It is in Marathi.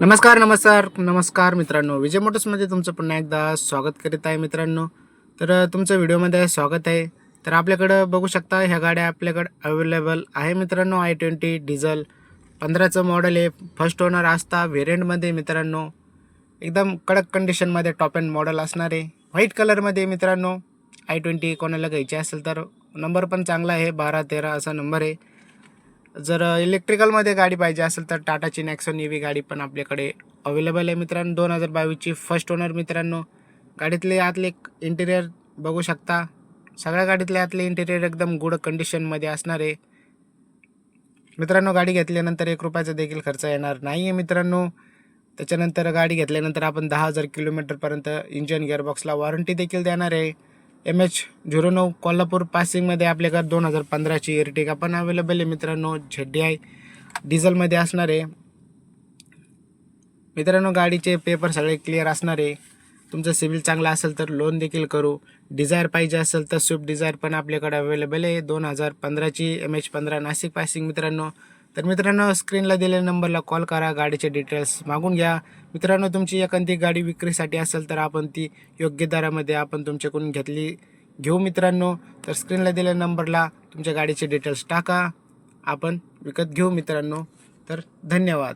नमस्कार नमस्कार नमस्कार मित्रांनो. विजय मोटर्समध्ये तुमचं पुन्हा एकदा स्वागत करीत आहे मित्रांनो. तर तुमचं व्हिडिओमध्ये स्वागत आहे. तर आपल्याकडं बघू शकता ह्या गाड्या आपल्याकडं अवेलेबल आहे मित्रांनो. आय ट्वेंटी डिझल पंधराचं मॉडेल आहे. फर्स्ट ओनर असता व्हेरियंटमध्ये मित्रांनो. एकदम कडक कंडिशनमध्ये टॉप अँड मॉडेल असणार आहे. व्हाईट कलरमध्ये मित्रांनो आय ट्वेंटी कोणाला घ्यायची असेल तर नंबर पण चांगला आहे बारा तेरा असा नंबर आहे. जर इलेक्ट्रिकलमध्ये गाडी पाहिजे असेल तर टाटाची नॅक्सॉन ई गाडी पण आपल्याकडे अवेलेबल आहे मित्रांनो. दोन हजार बावीसची फर्स्ट ओनर मित्रांनो. गाडीतले आतले इंटिरियर बघू शकता. सगळ्या गाडीतले आतले इंटिरियर एकदम गुड कंडिशनमध्ये असणार आहे. मित्रांनो गाडी घेतल्यानंतर एक रुपयाचा देखील खर्च येणार नाही आहे मित्रांनो. त्याच्यानंतर गाडी घेतल्यानंतर आपण दहा हजार किलोमीटरपर्यंत इंजन गिअरबॉक्सला वॉरंटी देखील देणार आहे. एम एच झिरो नऊ कोल्हापूर पासिंगमध्ये आपल्याकडे दोन हजार पंधराची एर्टिगा पण अवेलेबल आहे मित्रांनो. झेड्डी आय डिझेलमध्ये असणार आहे. मित्रांनो गाडीचे पेपर सगळे क्लिअर असणार आहे. तुमचं सिबिल चांगला असेल तर लोन देखील करू. डिझायर पाहिजे असेल तर स्विफ्ट डिझायर पण आपल्याकडे अवेलेबल आहे. दोन हजार पंधराची एम एच पंधरा नाशिक पासिंग मित्रांनो. तर मित्रांनो स्क्रीनला दिलेल्या नंबरला कॉल करा गाडीचे डिटेल्स मागून घ्या. मित्रांनो तुमची एखादी गाडी विक्रीसाठी असेल तर आपण ती योग्य दरामध्ये आपण तुमच्याकडून घेतली घेऊ मित्रांनो. तर स्क्रीनला दिलेल्या नंबरला तुमच्या गाडीचे डिटेल्स टाका. आपण विकत घेऊ मित्रांनो. तर धन्यवाद.